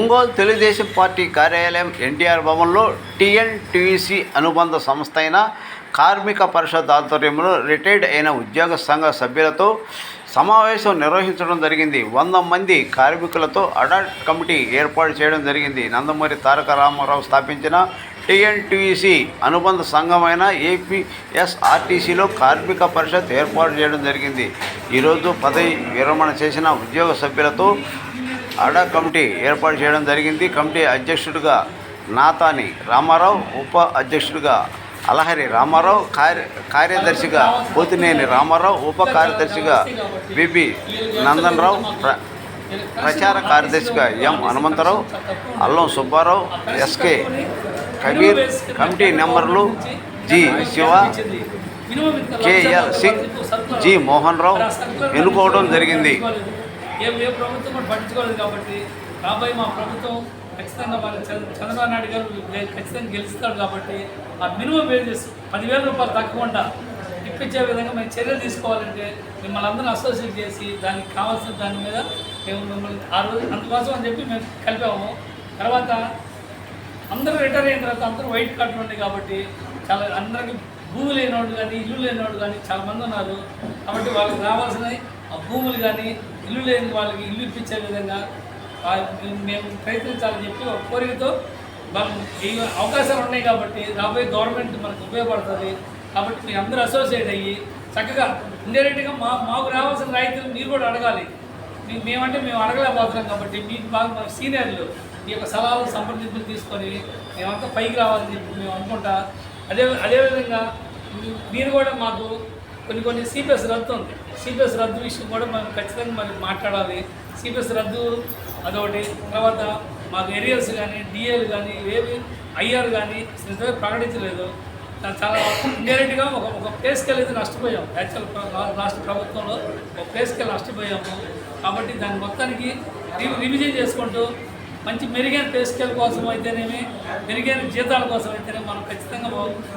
Ongole Telugu Desam party కార్యాలయం ఎన్టీఆర్ భవన్లో TNTC అనుబంధ సంస్థ అయిన కార్మిక పరిషత్ ఆధ్వర్యంలో రిటైర్డ్ అయిన ఉద్యోగ సంఘ సభ్యులతో సమావేశం నిర్వహించడం జరిగింది. వంద మంది కార్మికులతో అడాల్ట్ కమిటీ ఏర్పాటు చేయడం జరిగింది. నందమూరి తారక రామారావు స్థాపించిన టీఎన్టీసీ అనుబంధ సంఘమైన ఏపీఎస్ఆర్టీసీలో కార్మిక పరిషత్ ఏర్పాటు చేయడం జరిగింది. ఈరోజు పదవి విరమణ చేసిన ఉద్యోగ సభ్యులతో అడా కమిటీ ఏర్పాటు చేయడం జరిగింది. కమిటీ అధ్యక్షుడిగా నాతాని రామారావు ఉప అధ్యక్షుడిగా అలహరి రామారావు కార్య కార్యదర్శిగా పోతినేని రామారావు ఉప కార్యదర్శిగా బిబి నందనరావు ప్ర ప్రచార కార్యదర్శిగా M Hanumantha Rao Allam Subba Rao S K Kabir committee నెంబర్లు G Shiva K L Singh G Mohan Rao ఎన్నుకోవడం జరిగింది. ఏ ఏ ప్రభుత్వం కూడా పట్టించుకోలేదు కాబట్టి రాబోయే మా ప్రభుత్వం ఖచ్చితంగా వాళ్ళు చంద్ర- చంద్రబాబు నాయుడు గారు ఖచ్చితంగా గెలుస్తాడు కాబట్టి ఆ మినిమం వేజెస్ పదివేల రూపాయలు తక్కువ ఇప్పించే విధంగా మేము చర్యలు తీసుకోవాలంటే మిమ్మల్ని అందరిని అసోసియేట్ చేసి దానికి కావాల్సిన దాని మీద మేము మిమ్మల్ని ఆ రోజు అందుకోసం అని చెప్పి మేము కలిపాము. తర్వాత అందరూ రిటైర్ అయిన తర్వాత అందరూ వైట్ కార్డులు ఉన్నాయి కాబట్టి చాలా అందరికీ భూమి లేనివాడు కానీ ఇల్లు లేనివాడు కానీ చాలామంది ఉన్నారు. కాబట్టి వాళ్ళకి రావాల్సినవి ఆ భూములు కానీ ఇల్లు లేని వాళ్ళకి ఇల్లు ఇప్పించే విధంగా మేము ప్రయత్నించాలని చెప్పి ఒక కోరికతో మనం ఈ అవకాశాలు ఉన్నాయి కాబట్టి రాబోయే గవర్నమెంట్ మనకు ఉపయోగపడుతుంది. కాబట్టి మీ అందరూ అసోసియేట్ అయ్యి చక్కగా ఇండైరెక్ట్గా మా మాకు రావాల్సిన రైతులు మీరు కూడా అడగాలి. మేమంటే మేము అడగలేకపోతున్నాం కాబట్టి మీకు బాగా మా సీనియర్లు మీ యొక్క సలహాలు సంప్రదింపులు తీసుకొని మేమంతా పైకి రావాలని చెప్పి మేము అనుకుంటా. అదే అదేవిధంగా మీరు కూడా మాకు కొన్ని కొన్ని సిపిఎస్ రద్దు ఉంది. సిపిఎస్ రద్దు విషయం కూడా మనం ఖచ్చితంగా మనం మాట్లాడాలి. సిపిఎస్ రద్దు అదొకటి. తర్వాత మాకు ఏరియల్స్ కానీ డిఏలు కానీ ఏవి ఐఆర్ కానీ ఇంతవరకు ప్రకటించలేదు. చాలా ఇండైరెక్ట్గా ఒక ఒక ప్లేస్కి వెళ్ళి నష్టపోయాం. యాక్చువల్ రాష్ట్ర ప్రభుత్వంలో ఒక ప్లేస్కి వెళ్ళి నష్టపోయాము. కాబట్టి దాని మొత్తానికి రివిజన్ చేసుకుంటూ మంచి మెరుగైన పే స్కేల్ కోసం అయితేనేమి మెరుగైన జీతాల కోసం అయితేనే మనం ఖచ్చితంగా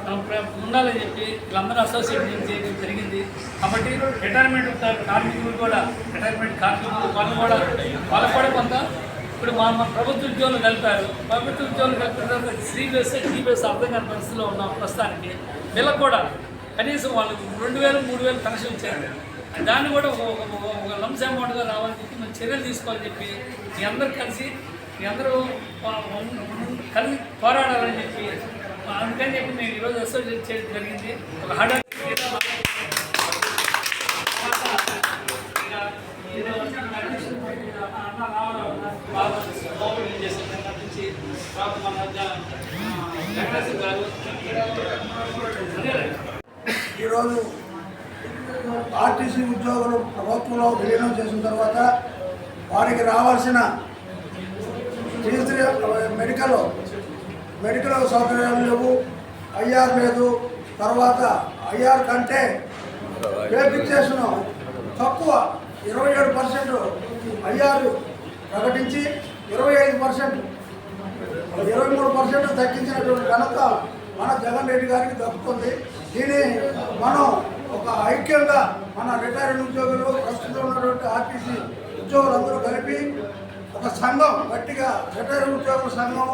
మనం ఉండాలని చెప్పి వీళ్ళందరూ అసోసియేషన్ చేయడం జరిగింది. కాబట్టి రిటైర్మెంట్ కార్మికులు కూడా రిటైర్మెంట్ కార్మికులు వాళ్ళు కూడా వాళ్ళకు కూడా కొంత ఇప్పుడు మా మన ప్రభుత్వ ఉద్యోగులు కలిపారు. ప్రభుత్వ ఉద్యోగులు కలిపిన తర్వాత త్రీ బేస్ అర్థం కాని పరిస్థితిలో ఉన్నాం ప్రస్తుతానికి. వీళ్ళకి కూడా కనీసం వాళ్ళు రెండు వేలు మూడు వేలు పెన్షన్ ఇచ్చారు. దాన్ని కూడా ఒక ఒక లంస్ అమౌంట్గా రావాలని చెప్పి మేము చర్యలు తీసుకోవాలని చెప్పి మీ అందరూ కలిసి మీ అందరూ కలిసి పోరాడాలని చెప్పి అందుకని చెప్పి మేము ఈరోజు అసోసియేట్ చేయడం జరిగింది. ఒక హడ ఈరోజు ఆర్టీసీ ఉద్యోగులు ప్రభుత్వంలో విలీనం చేసిన తర్వాత వారికి రావాల్సిన టీచర్ మెడికల్ మెడికల్ సౌకర్యాలు లేవు. ఐఆర్ లేదు. తర్వాత ఐఆర్ కంటే వేపిక్సేషన్ తక్కువ ఇరవై ఏడు పర్సెంట్ ఐఆర్ ప్రకటించి ఇరవై ఐదు పర్సెంట్ ఇరవై మూడు పర్సెంట్ తగ్గించినటువంటి ఘనత మన జగన్ రెడ్డి గారికి దక్కుతుంది. దీన్ని మనం ఒక ఐక్యంగా మన రిటైర్డ్ ఉద్యోగులు ప్రస్తుతం ఉన్నటువంటి ఆర్టీసీ ఉద్యోగులందరూ కలిపి ఒక సంఘం గట్టిగా రిటైర్ ఉద్యోగుల సంఘం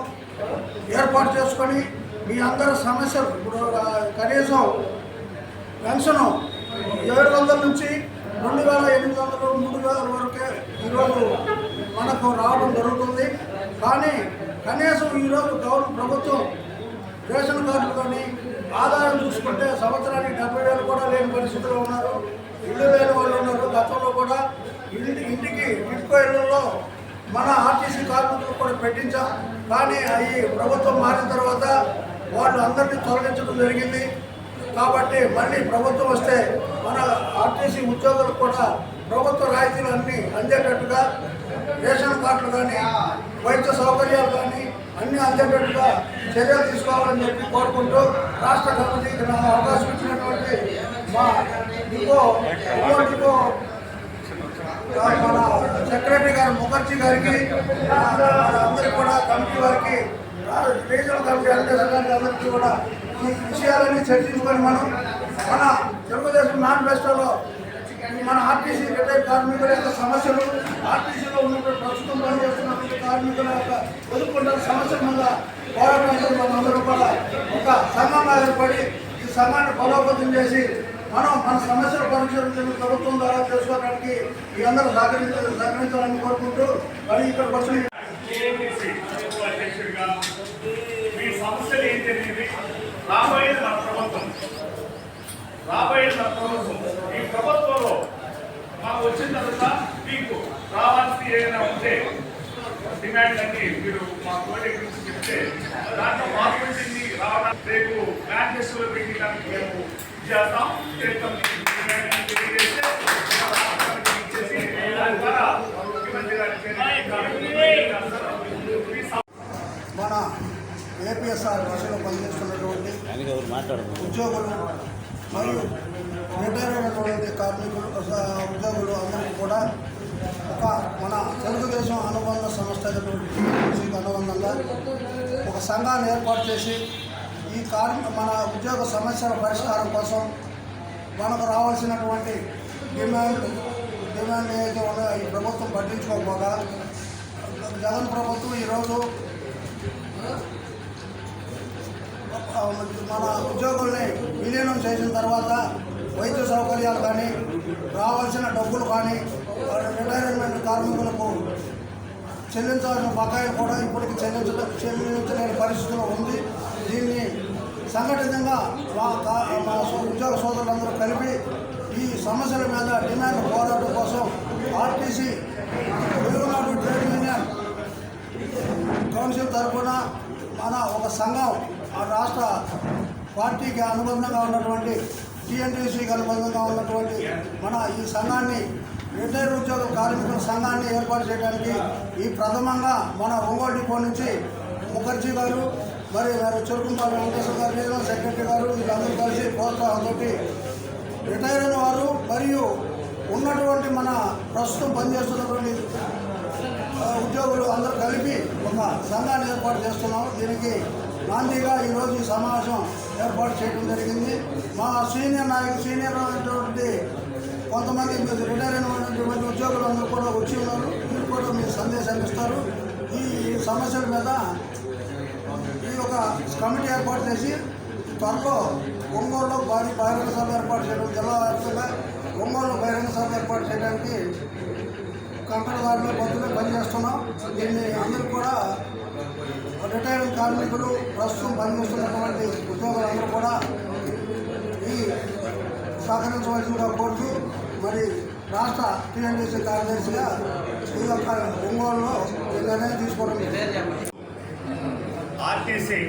ఏర్పాటు చేసుకొని మీ అందరి సమస్యలు ఇప్పుడు కనీసం పెన్షను ఏడు వందల నుంచి రెండు వేల ఎనిమిది వందలు మూడు వేల వరకే ఈరోజు మనకు రావడం జరుగుతుంది. కానీ కనీసం ఈరోజు గవర్నమెంట్ ప్రభుత్వం రేషన్ కార్డులు కానీ ఆదాయం చూసుకుంటే సంవత్సరానికి డెబ్బై వేలు కూడా లేని పరిస్థితిలో ఉన్నారు. ఇల్లు లేని వాళ్ళు ఉన్నారు. గతంలో కూడా ఇంటి ఇంటికి టిట్కో ఇళ్ళలో మన ఆర్టీసీ కార్మికులు కూడా పెట్టించాం. కానీ అవి ప్రభుత్వం మారిన తర్వాత వాళ్ళు అందరినీ తొలగించడం జరిగింది. కాబట్టి మళ్ళీ ప్రభుత్వం వస్తే మన ఆర్టీసీ ఉద్యోగులకు కూడా ప్రభుత్వ రాయితీలు అన్నీ అందేటట్టుగా రేషన్ కార్డులు కానీ వైద్య సౌకర్యాలు కానీ అన్నీ అందేటట్టుగా చర్యలు తీసుకోవాలని చెప్పి కోరుకుంటూ రాష్ట్ర కమిటీకి నా అవకాశం ఇచ్చినటువంటి మా ఇంకో ఇంకో మన సెక్రటరీ గారు ముఖర్జీ గారికి అందరికి అందరికీ కూడా కమిటీ వారికి రీజనల్ కమిటీ వెంకటేశ్వర గారికి అందరికీ కూడా ఈ విషయాలన్నీ చర్చించుకొని మనం మన తెలుగుదేశం మేనిఫెస్టోలో మన ఆర్టీసీ రిటైర్ కార్మికుల యొక్క సమస్యలు ఆర్టీసీలో ఉన్నటువంటి ప్రస్తుతం పనిచేస్తున్న కార్మికుల యొక్క ఎదుర్కొంటున్న సమస్యల మీద పోరాటం మనందరూ కూడా ఒక సంఘంగా ఏర్పడి ఈ సంఘాన్ని బలోపేతం చేసి మనం మన సమస్యల పరిష్కరించిన ప్రభుత్వం ద్వారా చేసుకోవడానికి ఈ అందరూ సహకరించాలని సహకరించాలని కోరుకుంటూ మరి ఇక్కడ వచ్చిన మీ సమస్యలు ఏం జరిగింది మన ప్రభుత్వం. రాబోయేది మన ప్రభుత్వం. ఈ ప్రభుత్వంలో మాకు వచ్చిన తర్వాత మీకు రావాల్సి ఏదైనా ఉంటే డిమాండ్ అన్ని మీరు మా కోరిక గురించి చెప్తే దాంట్లో మార్కెటింగ్ రావడానికి రేపు మేనిఫెస్టోలో పెట్టడానికి మేము చేస్తాం. మన ఏపీఎస్ఆర్ బస్సులో పనిచేస్తున్నటువంటి ఉద్యోగులు మరియు రిటైర్ అయినటువంటి కార్మికులు ఉద్యోగులు అందరికీ కూడా ఒక మన తెలుగుదేశం అనుబంధ సంస్థ అయినటువంటి అనుబంధంగా ఒక సంఘాన్ని ఏర్పాటు చేసి ఈ కార్మిక మన ఉద్యోగ సమస్యల పరిష్కారం కోసం మనకు రావాల్సినటువంటి డిమాండ్ డిమాండ్ ఏదైతే ఉన్నాయో ఈ ప్రభుత్వం పట్టించుకోకపోగా జగన్ ప్రభుత్వం ఈరోజు మన ఉద్యోగుల్ని విలీనం చేసిన తర్వాత వైద్య సౌకర్యాలు కానీ రావాల్సిన డబ్బులు కానీ రిటైర్మెంట్ కార్మికులకు చెల్లించాల్సిన బకాయిలు కూడా ఇప్పటికి చెల్లించ చెల్లించలేని పరిస్థితిలో ఉంది. దీన్ని సంఘటితంగా మా మా ఉద్యోగ సోదరులందరూ కలిపి ఈ సమస్యల మీద డిమాండ్ పోరాటం కోసం RTC Telugunadu trade union council తరఫున మన ఒక సంఘం ఆ రాష్ట్ర పార్టీకి అనుబంధంగా ఉన్నటువంటి టీఎన్టీసీకి అనుబంధంగా ఉన్నటువంటి మన ఈ సంఘాన్ని రిటైర్ ఉద్యోగ కార్మికుల సంఘాన్ని ఏర్పాటు చేయడానికి ఈ ప్రథమంగా మన ఒంగోలు డిపో నుంచి ముఖర్జీ గారు మరి వారు చెరుకుంపల్లి వెంకటేశ్వర గారు రీజనల్ సెక్రటరీ గారు వీళ్ళందరూ కలిసి ప్రోత్సాహంతో రిటైర్ అయిన వారు మరియు ఉన్నటువంటి మన ప్రస్తుతం పనిచేస్తున్నటువంటి ఉద్యోగులు అందరూ కలిపి ఒక సంఘాన్ని ఏర్పాటు చేస్తున్నాం దీనికి నాందిగా ఈరోజు ఈ సమావేశం ఏర్పాటు చేయడం జరిగింది. మా సీనియర్ నాయకు సీనియర్ అయినటువంటి కొంతమంది మీరు రిటైర్ అయినటువంటి ఉద్యోగులు అందరూ కూడా వచ్చి ఉన్నారు. మీరు కూడా మీ సందేశాన్ని ఇస్తారు. ఈ సమస్యల మీద ఈ ఒక కమిటీ ఏర్పాటు చేసి త్వరలో ఒంగోలులో భారీ బహిరంగ సభ ఏర్పాటు చేయడం జిల్లా వ్యాప్తంగా ఒంగోలులో బహిరంగ సభ ఏర్పాటు చేయడానికి కంకణదారులు బదులు పనిచేస్తున్నాం. దీన్ని అందరూ కూడా రిటైర్డ్ కార్మికులు ప్రస్తుతం పనిచేస్తున్నటువంటి ఉద్యోగులందరూ కూడా ఈ సహకరించవలసిందిగా కోరుతూ మరి రాష్ట్ర టీఎన్డీసీ కార్యదర్శిగా ఈ యొక్క ఒంగోలులో ఈ నిర్ణయం తీసుకోవడం ఆర్టీసీ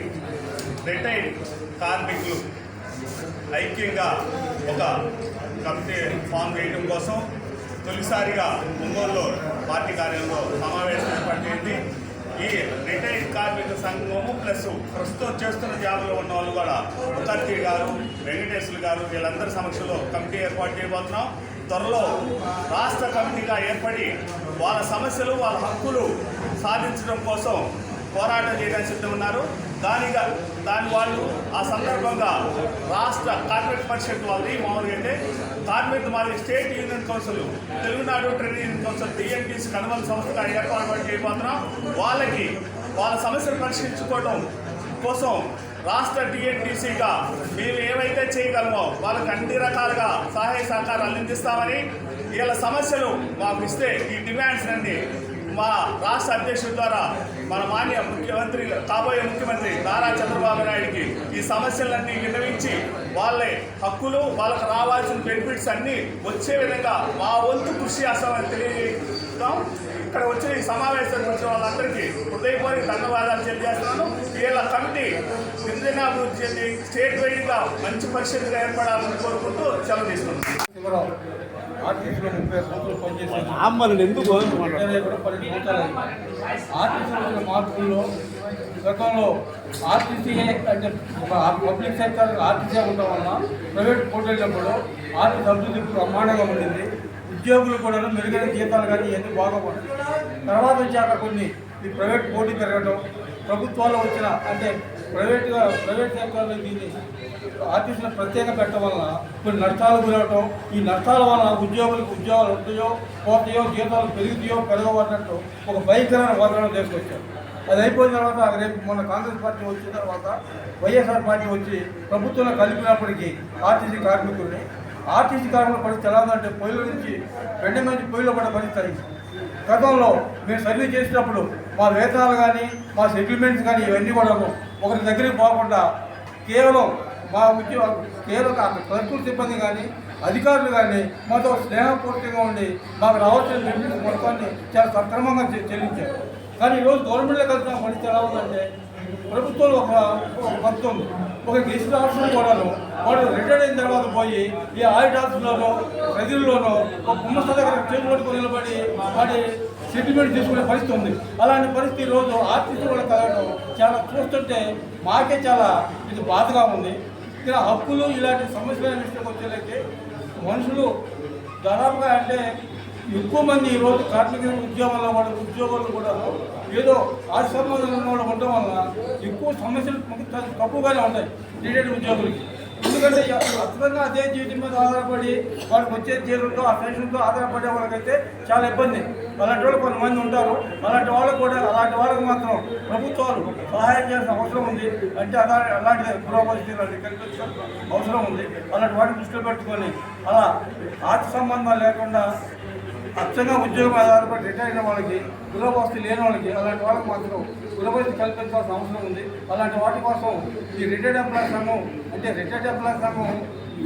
రిటైర్డ్ కార్మికులు ఐక్యంగా ఒక కమిటీ ఫామ్ చేయడం కోసం తొలిసారిగా ఒంగోలులో పార్టీ కార్యాలయంలో సమావేశం ఏర్పడింది ఈ రిటైర్డ్ కార్మిక సంఘము ప్లస్ ప్రస్తుతం చేస్తున్న జాబులో ఉన్న వాళ్ళు కూడా ముఖర్జీ గారు వెంకటేశ్వర గారు వీళ్ళందరి సమక్షంలో కమిటీ ఏర్పాటు చేయబోతున్నాం. త్వరలో రాష్ట్ర కమిటీగా ఏర్పడి వాళ్ళ సమస్యలు వాళ్ళ హక్కులు సాధించడం కోసం పోరాటం చేయడానికి సిద్ధం ఉన్నారు. దానిగా దాని వాళ్ళు ఆ సందర్భంగా రాష్ట్ర కార్పొరేట్ పరిషత్ వాళ్ళది మామూలుగా అయితే కార్మిక మరి state union council Telugu Nadu trade union council TNTC కనుమల సంస్థగా ఏర్పాటు చేయబోతున్నాం. వాళ్ళకి వాళ్ళ సమస్యలు పరిష్కరించుకోవడం కోసం రాష్ట్ర టీఎన్టీసీగా మేము ఏవైతే చేయగలమో వాళ్ళకి అన్ని రకాలుగా సహాయ సహకారాలు అందిస్తామని వీళ్ళ సమస్యలు మాకు ఇస్తే ఈ డిమాండ్స్ అన్ని మా రాష్ట్ర అధ్యక్షుడి ద్వారా మన మాన్య ముఖ్యమంత్రి కాబోయే ముఖ్యమంత్రి నారా చంద్రబాబు నాయుడికి ఈ సమస్యలన్నీ విన్నవించి వాళ్ళ హక్కులు వాళ్ళకి రావాల్సిన బెనిఫిట్స్ అన్నీ వచ్చే విధంగా మా వంతు కృషి చేస్తామని తెలియజేస్తాం ఇక్కడ వచ్చిన ఈ సమావేశానికి వచ్చిన వాళ్ళందరికీ హృదయపూర్వక ధన్యవాదాలు తెలియజేస్తున్నాను. వీళ్ళ కమిటీ దినదినాభివృద్ధి చెంది స్టేట్ వైడ్గా మంచి పరిస్థితిగా ఏర్పడాలని కోరుకుంటూ సెలవు తీసుకుంటున్నాను ఆర్టీసీలో ముప్పై సంవత్సరాలు పనిచేసాను ఎందుకు? రిటైర్ కూడా పన్నెండు సంవత్సరాలు ఆర్టీసీలో ఉన్న మార్పుల్లో గతంలో ఆర్టీసీ అంటే ఒక పబ్లిక్ సెక్టర్ ఆర్టీసీ ఉండడం వలన ప్రైవేట్ పోటీలప్పుడు ఆర్టీసీ అభివృద్ధి బ్రహ్మాండంగా ఉండింది ఉద్యోగులు కూడా మెరుగైన జీతాలు కానీ ఇవన్నీ బాగా పడ్డాయి తర్వాత వచ్చాక కొన్ని ఈ ప్రైవేట్ పోటీ పెరగడం ప్రభుత్వాల్లో వచ్చిన అంటే ప్రైవేట్గా ప్రైవేట్ సెక్టర్లో దీన్ని ఆర్టీసీని ప్రత్యేక పెట్టడం వలన కొన్ని నష్టాలు గురవటం ఈ నష్టాల వలన ఉద్యోగులకు ఉద్యోగాలు ఉంటాయో పోతాయో జీతాలు పెరుగుతాయో పెరగవు అన్నట్టు ఒక భయంకరమైన వాతావరణం తీసుకొచ్చారు. అది అయిపోయిన తర్వాత రేపు మొన్న కాంగ్రెస్ పార్టీ వచ్చిన తర్వాత వైఎస్ఆర్ పార్టీ వచ్చి ప్రభుత్వంలో కలిపినప్పటికీ ఆర్టీసీ కార్మికుల్ని ఆర్టీసీ కార్మికుల పరిస్థితి ఎలా ఉందంటే పొయ్యిల నుంచి రెండు మంచి పొయ్యిలో పడే పరిస్థితి గతంలో మేము సర్వీస్ చేసినప్పుడు మా వేతనాలు కానీ మా సెటిల్మెంట్స్ కానీ ఇవన్నీ కూడా ఒకరి దగ్గరికి పోకుండా కేవలం మా ఉద్యోగ కేవలం అక్కడ క్లర్కుల సిబ్బంది కానీ అధికారులు కానీ మాతో స్నేహపూర్తిగా ఉండి మాకు రావాల్సిన బెనిఫిట్స్ మొత్తాన్ని చాలా సక్రమంగా చెల్లించారు. కానీ ఈరోజు గవర్నమెంట్లో కలిసిన పరిస్థితి ఎలా ఉందంటే ప్రభుత్వంలో ఒక ఒక ఉంది ఒక గెస్ట్ ఆఫీసర్ కూడాను. వాడు రిటైర్ అయిన తర్వాత పోయి ఈ ఆడిట్ ఆఫీసులోనో ప్రజల్లోనో ఒక గుమ్మస్త దగ్గర చేపట్టుకుని నిలబడి వాడి సెటిల్మెంట్ తీసుకునే పరిస్థితి ఉంది. అలాంటి పరిస్థితి ఈరోజు రోజు కూడా కలగడం చాలా చూస్తుంటే మాకే చాలా ఇది బాధగా ఉంది. ఇలా హక్కులు ఇలాంటి సమస్యల విషయం వచ్చేలకి మనుషులు దాదాపుగా అంటే ఎక్కువ మంది ఈరోజు కార్మిక ఉద్యోగాల వాళ్ళు ఉద్యోగాలు కూడా ఏదో ఆ ఉన్న వాళ్ళు ఉండడం వల్ల ఎక్కువ సమస్యలు తక్కువగానే ఉంటాయి రిటైర్డ్ ఉద్యోగులకి. ఎందుకంటే అసలుగా అదే జీవితం మీద ఆధారపడి వాళ్ళకి వచ్చే జీతంతో ఆ పెన్షన్తో ఆధారపడే వాళ్ళకైతే చాలా ఇబ్బంది. అలాంటి వాళ్ళు కొంతమంది ఉంటారు. అలాంటి వాళ్ళకు కూడా అలాంటి వాళ్ళకి మాత్రం ప్రభుత్వాలు సహాయం చేయాల్సిన అవసరం ఉంది. అంటే అలా అలాంటి పురోగతి అవసరం ఉంది. అలాంటి వాటిని దృష్టిలో పెట్టుకొని అలా ఆర్థిక సంబంధాలు లేకుండా అచ్చంగా ఉద్యోగం ఆధారపడి రిటైర్ అయిన వాళ్ళకి కులవస్తు లేని వాళ్ళకి అలాంటి వాళ్ళకి మాత్రం కులవస్తు కల్పించాల్సిన అవసరం ఉంది. అలాంటి వాటి కోసం ఈ రిటైర్డ్ ఎంప్లాయ్ సంఘం అంటే రిటైర్డ్ ఎంప్లాయ్ సంఘం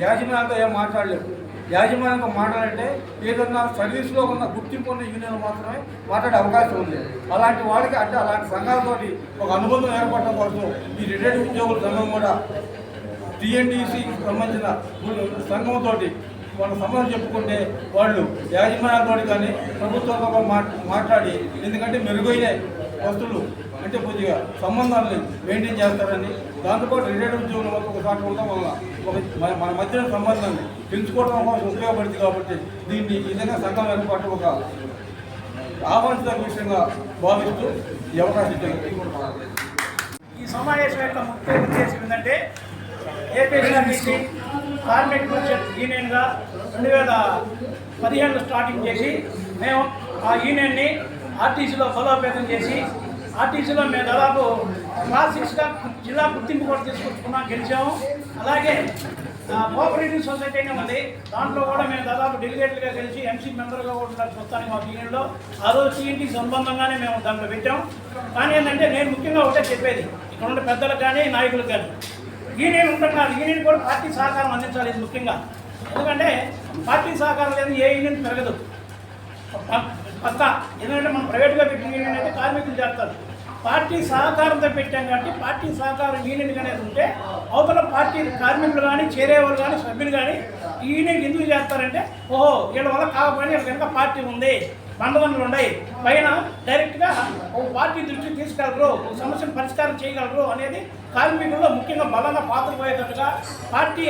యాజమాన్యంతో ఏం మాట్లాడలేదు. యాజమాన్యంతో మాట్లాడంటే ఏదన్నా సర్వీస్లో ఉన్న గుర్తింపు ఉన్న యూనియన్ మాత్రమే మాట్లాడే అవకాశం ఉంది. అలాంటి వాళ్ళకి అంటే అలాంటి సంఘాలతోటి ఒక అనుబంధం ఏర్పడటం కోసం ఈ రిటైర్డ్ ఉద్యోగుల సంఘం కూడా టీఎన్డీసీకి సంబంధించిన సంఘంతో వాళ్ళ సమస్యలు చెప్పుకుంటే వాళ్ళు యాజమాన్యాలతో కానీ ప్రభుత్వంతో మాట్లాడి ఎందుకంటే మెరుగైన వస్తువులు అంటే కొద్దిగా సంబంధాలని మెయింటైన్ చేస్తారని. దాంతోపాటు రిటైర్డ్ ఉద్యోగులు మొత్తం ఒకసారి ఉండడం వల్ల ఒక మన- మన మధ్యన సంబంధాన్ని పెంచుకోవడం కోసం ఉపయోగపడుతుంది కాబట్టి దీన్ని ఈ విధంగా సంఘం ఏర్పాటు ఒక ఆహ్వానించిన విషయంగా భావిస్తూ ఈ అవకాశం ఈ సమావేశం యొక్క ముఖ్య ఉద్దేశం ఏంటంటే ఏపీఎస్ఆర్టీసీ కార్మిక యూనియన్గా రెండు వేల పదిహేను స్టార్టింగ్ చేసి మేము ఆ యూనియన్ని ఆర్టీసీలో బలోపేతం చేసి ఆర్టీసీలో మేము దాదాపు క్లాస్ సిక్స్గా జిల్లా గుర్తింపు కూడా తీసుకొచ్చుకున్నాం గెలిచాము. అలాగే కోఆపరేటివ్ సొసైటీ అని ఉంది దాంట్లో కూడా మేము దాదాపు డెలిగేట్లుగా గెలిచి ఎంసీ మెంబర్గా కూడా ఉన్నారు మా యూనియన్లో. ఆ రోజు టీఎన్టీ సంబంధంగానే మేము దాంట్లో పెట్టాం కానీ ఏంటంటే నేను ముఖ్యంగా ఒకటే చెప్పేది. ఇక్కడ ఉన్న పెద్దలకు కానీ నాయకులకు కానీ యూనియన్ ఉంటున్నారు యూనియన్ కూడా పార్టీ సహకారం అందించాలి ఇది ముఖ్యంగా. ఎందుకంటే పార్టీ సహకారం లేదు ఏ యూనియన్ పెరగదు. ప- పక్కా ఎందుకంటే మనం ప్రైవేట్గా పెట్టిన యూనియన్ అయితే కార్మికులు చేస్తారు. పార్టీ సహకారంతో పెట్టాం కాబట్టి పార్టీ సహకారం యూనియన్ అనేది ఉంటే అవతల పార్టీ కార్మికులు కానీ చేరేవాళ్ళు కానీ సభ్యులు కానీ ఈ యూనియన్ ఎందుకు చేస్తారంటే ఓహో వీళ్ళ వల్ల కాకపోయినా వీళ్ళ వెనక పార్టీ ఉంది బంధువులు ఉన్నాయి పైన డైరెక్ట్గా ఒక పార్టీ దృష్టికి తీసుకెళ్ళరు ఒక సమస్యను పరిష్కారం చేయగలరు అనేది కార్మికుల్లో ముఖ్యంగా బలంగా పాత్ర పోయేటట్టుగా పార్టీ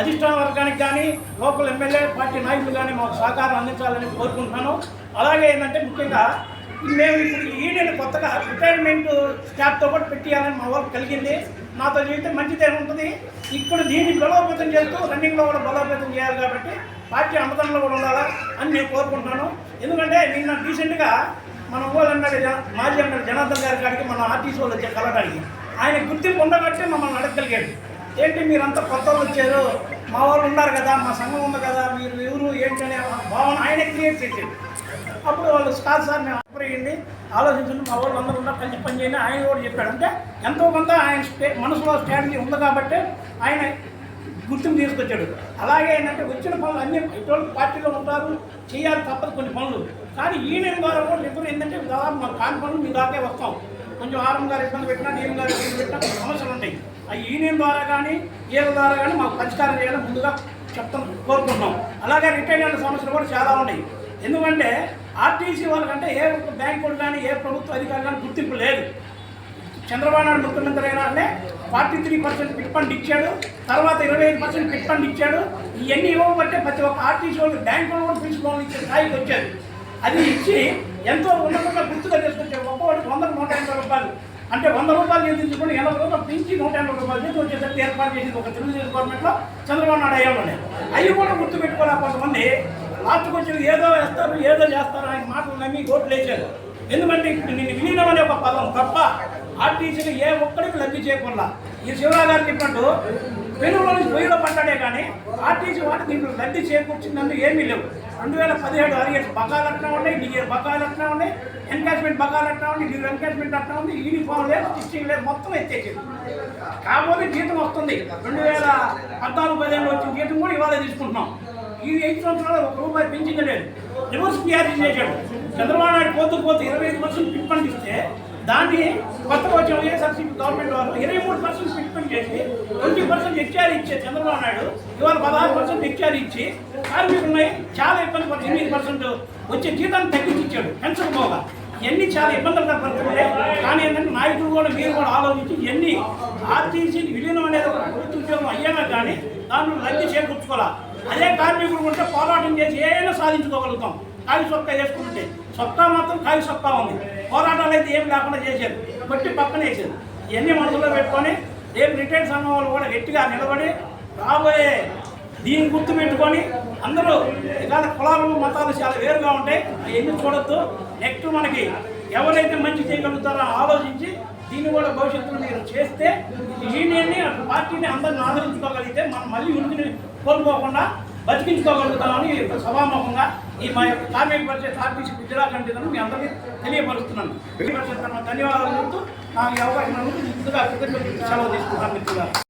అధిష్టాన వర్గానికి కానీ లోకల్ ఎమ్మెల్యే పార్టీ నాయకులు కానీ మాకు సహకారం అందించాలని కోరుకుంటున్నాను. అలాగే ఏంటంటే ముఖ్యంగా మేము ఇప్పుడు ఈడీని కొత్తగా రిటైర్మెంట్ స్టాఫ్తో కూడా పెట్టియాలని మా వాళ్ళకి కలిగింది. నాతో చేస్తే మంచిదే ఉంటుంది ఇప్పుడు దీన్ని బలోపేతం చేస్తూ రన్నింగ్లో కూడా బలోపేతం చేయాలి కాబట్టి పార్టీ అమదంలో కూడా ఉండాలా అని నేను కోరుకుంటున్నాను. ఎందుకంటే నిన్న రీసెంట్గా మన ఊళ్ళో ఎమ్మెల్యే మాజీ ఎమ్మెల్యే జనార్దన్ గారి కాడికి మన ఆర్టీసీ వాళ్ళు వచ్చే కలవడానికి ఆయన గుర్తింపు ఉండబట్టే మమ్మల్ని అడగగలిగాడు ఏంటి మీరంతా కొత్త వచ్చారు? మా వాళ్ళు ఉన్నారు కదా మా సంఘం ఉంది కదా మీరు ఎవరు ఏంటనే భావన ఆయన క్రియేట్ చేశాడు. అప్పుడు వాళ్ళు కాదు సార్ మేము అయ్యింది ఆలోచించండి మా వాళ్ళు అందరూ ఉన్నారు కలిసి పని చేయండి ఆయన కూడా చెప్పాడు. అంటే ఎంతో కొంత ఆయన స్టే మనసులో స్ట్రాటజీ ఉంది కాబట్టి ఆయన గుర్తింపు తీసుకొచ్చాడు. అలాగే ఏంటంటే వచ్చిన పనులు అన్ని ఇటువంటి పార్టీలో ఉంటారు చేయాలి తప్పదు కొన్ని పనులు. కానీ ఈయన ద్వారా కూడా ఇప్పుడు ఏంటంటే దాదాపు మా కాని పనులు మీ దాకే వస్తాం. కొంచెం ఆరం గారు ఇబ్బంది పెట్టినా నేను గారు ఇబ్బంది పెట్టినా కొన్ని సమస్యలు ఉంటాయి. ఆ యూనియన్ ద్వారా కానీ ఏల ద్వారా కానీ మాకు పరిష్కారం చేయాలని ముందుగా చెప్తాం కోరుకుంటున్నాం. అలాగే రిటైర్ అయిన సమస్యలు కూడా చాలా ఉన్నాయి. ఎందుకంటే ఆర్టీసీ వాళ్ళకంటే ఏ బ్యాంకులు బ్యాంకు కానీ ఏ ప్రభుత్వ అధికారులు కానీ గుర్తింపు లేదు. చంద్రబాబు నాయుడు ముఖ్యమంత్రి అయినా ఫార్టీ త్రీ పర్సెంట్ పిట్ ఫండ్ ఇచ్చాడు తర్వాత ఇరవై ఐదు పర్సెంట్ పిట్ ఫండ్ ఇచ్చాడు ఇవన్నీ ఇవ్వబట్టే ప్రతి ఒక్క ఆర్టీసీ వాళ్ళు బ్యాంకులు వాళ్ళు కూడా తీసుకోవాలని ఇచ్చే స్థాయికి వచ్చారు. అది ఇచ్చి ఎంతో ఉన్నతంగా గుర్తుగా తీసుకొచ్చారు ఒక్కొక్కటి వందల నూట ఎనభై రూపాయలు. అంటే వంద రూపాయలు చెల్లించుకుని ఎనభై రూపాయలు పెంచి నూట ఎనభై రూపాయలు చేసి వచ్చేసరికి ఏర్పాటు చేసింది ఒక తెలుగుదేశం గవర్నమెంట్లో చంద్రబాబు నాయుడు అయ్యంలోనే అవి కూడా గుర్తుపెట్టుకోలే కొంతమంది. లాస్ట్కి వచ్చి ఏదో వేస్తారు ఏదో చేస్తారు ఆయన మాటలు నమ్మి ఓట్లు వేసారు ఎందుకంటే ఇప్పుడు నేను విలీనం అనే ఒక పదం తప్ప ఆర్టీసీని ఏ ఒక్కడికి లబ్ధి చేయకుండా. ఈ శివరావు గారు చెప్పినట్టు వెలుగులో నుంచి పొయ్యిలో పడ్డాడే కానీ ఆర్టీసీ వాళ్ళు దీంట్లో లబ్ధి చేకూర్చినందు ఏమీ లేవు. రెండు వేల పదిహేడు అరియర్స్ బకాలు అట్లా ఉన్నాయి నీ బకాలు అట్లా ఉన్నాయి ఎన్కాష్మెంట్ బకాలు అట్లా ఉంది నీరు ఎన్కాష్మెంట్ అట్లా ఉంది యూనిఫామ్ లేదు స్టిచ్చింగ్ లేదు మొత్తం ఎత్తేసింది. కాకపోతే జీతం వస్తుంది. రెండు వేల పద్నాలుగు పదిహేను వచ్చిన జీతం కూడా ఇవాళ తీసుకుంటున్నాం. ఈ ఐదు సంవత్సరాలు ఒక రూపాయి పెంచింది లేదు. రివర్స్ పిఆర్జీ చేశాడు. చంద్రబాబు నాయుడు పోతూ పోతూ ఇరవై ఐదు పర్సెంట్ పిప్పండిస్తే దాన్ని కొత్త వచ్చిన వైఎస్ఆర్సీపీ గవర్నమెంట్ వారు ఇరవై మూడు పర్సెంట్ పిప్పని చేసి ట్వంటీ పర్సెంట్ హెచ్ఆర్ ఇచ్చే చంద్రబాబు నాయుడు ఇవాళ పదహారు పర్సెంట్ హెచ్ఆర్ ఇచ్చి కార్మికులున్నాయి చాలా ఇబ్బంది పడుతుంది ఎనిమిది పర్సెంట్ వచ్చే జీతాన్ని తగ్గించి ఇచ్చాడు పెన్షన్ పోగా ఇవన్నీ చాలా ఇబ్బందులు పడుతుండే కానీ ఏంటంటే నాయకులు కూడా మీరు కూడా ఆలోచించి ఇవన్నీ ఆర్టీసీ విలీనం అనేది ఒక ప్రభుత్వ ఉద్యోగం అయ్యాక కానీ దాన్ని లబ్ధి చేకూర్చుకోవాలి? అదే కార్మికులు ఉంటే పోరాటం చేసి ఏమైనా సాధించుకోగలుగుతాం. ఖాళీ సొక్కా చేసుకుంటే సొక్కా మాత్రం ఖాళీ సొక్కా ఉంది. పోరాటాలు అయితే ఏం లేకుండా చేశారు. బట్టి పక్కన వేసారు ఇవన్నీ మనసులో పెట్టుకొని రేపు రిటైర్డ్ సంఘం వాళ్ళు కూడా గట్టిగా నిలబడి రాబోయే దీన్ని గుర్తు పెట్టుకొని అందరూ ఇలా కులాలు మతాలు చాలా వేరుగా ఉంటాయి. అవన్నీ చూడొద్దు? నెక్స్ట్ మనకి ఎవరైతే మంచి చేయగలుగుతారో ఆలోచించి దీన్ని కూడా భవిష్యత్తులో మీరు చేస్తే ఈ యూనియన్ని పార్టీని అందరిని ఆదరించుకోగలిగితే మనం మళ్ళీ ఉనికిని కోల్పోకుండా బతికించుకోగలుగుతామని సభాముఖంగా ఈ మా యొక్క కార్మిక పరిషత్ ఆర్టీసీ గుజరాత్ అంటే మీ అందరికీ తెలియపరుస్తున్నాను. పరిషత్ ధన్యవాదాలు చెబుతూ నాకు ఈ అవకాశం ముందుగా కృతజ్ఞతలు సెలవు తీసుకుంటాను మిత్రులు